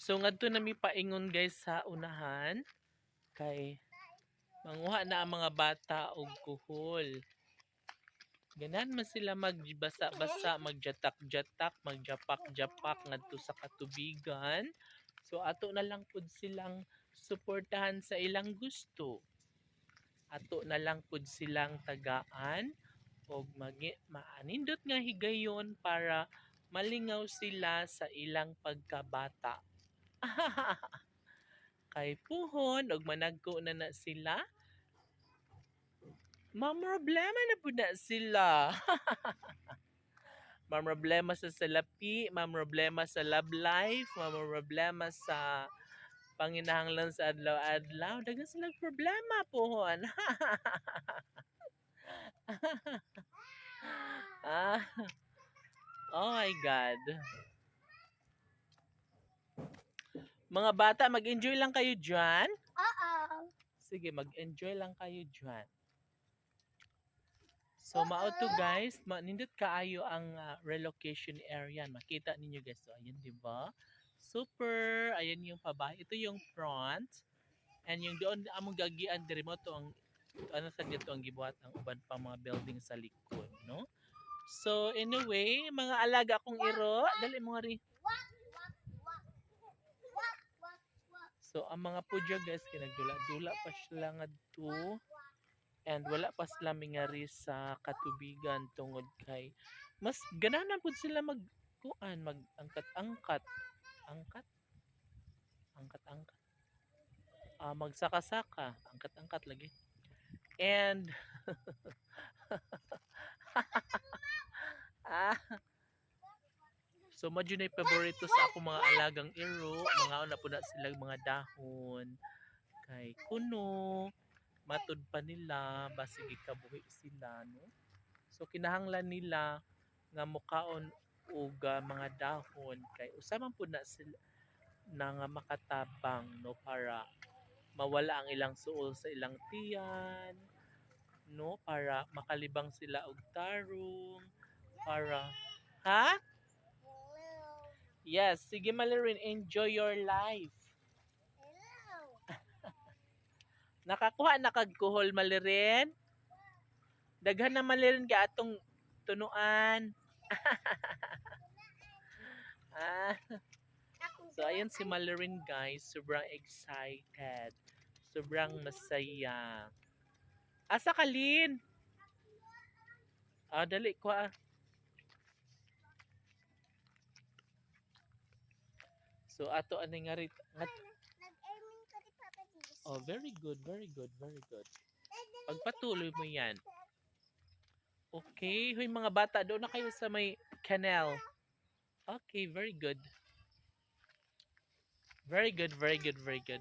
So ngadto na mi paingon guys sa unahan kay manguha na ang mga bata og kuhol. Ganan man sila magbasa-basa, magjatak-jatak, magjapak-japak ngadto sa katubigan. So ato na lang pud silang suportahan sa ilang gusto. Ato na lang pud silang tagaan magi maanindot nga higayon para malingaw sila sa ilang pagkabata. Kay puhon og managko na na sila. Mamroblema na po na sila. Mamroblema sa salapi, mamroblema sa love life, mamroblema sa panginahanglan sa adlaw-adlaw. Dagan silang problema puhon. ah. Oh my God. Mga bata, mag-enjoy lang kayo dyan. Oo. Sige, mag-enjoy lang kayo dyan. So, mao to guys, ma nindot kaayo ang ah, relocation area. Makita ninyo guys. So, ayan, di ba? Super. Ayan yung pabahay. Ito yung front. And yung doon, among gagian, diri mo to ang, ano sa dito ang gibuhat ang uban pa mga building sa likod, no? So, anyway, mga alaga kong iro, dali mo nga rin. So ang mga pudyo guys kinagdula-dula pa sila ngadto and wala pa sila mingari sa katubigan tungod kay mas ganahan pud sila mag kuan mag angkat-angkat angkat? Angkat-angkat? Ah magsaka-saka. Angkat-angkat lagi. And ah So, madyo na paborito sa ako mga alagang iro. Mga na po na silang mga dahon. Kay kuno. Matud pa nila. Basig ikabuhi sila. No? So, kinahanglan nila nga mukaon og mga dahon. Kay usaman po na sila na nga makatabang no para mawala ang ilang suol sa ilang tiyan no para makalibang sila og tarong para ha. Yes, sige Malorin, enjoy your life. Hello. Nakakuha na kag kuhol Malorin? Daghan na Malorin ka atong tunuan. ah, so ayun si Malorin guys, sobrang excited. Sobrang masaya. Asa ka Lin? Ah, dali ko ah. So ato ani nga rit ngat- Nag-aiming ko ni Papa D's. Oh, very good, very good, very good. Pagpatuloy mo yan. Okay, huy mga bata, doon na kayo sa may canal. Okay, very good. Very good, very good, very good.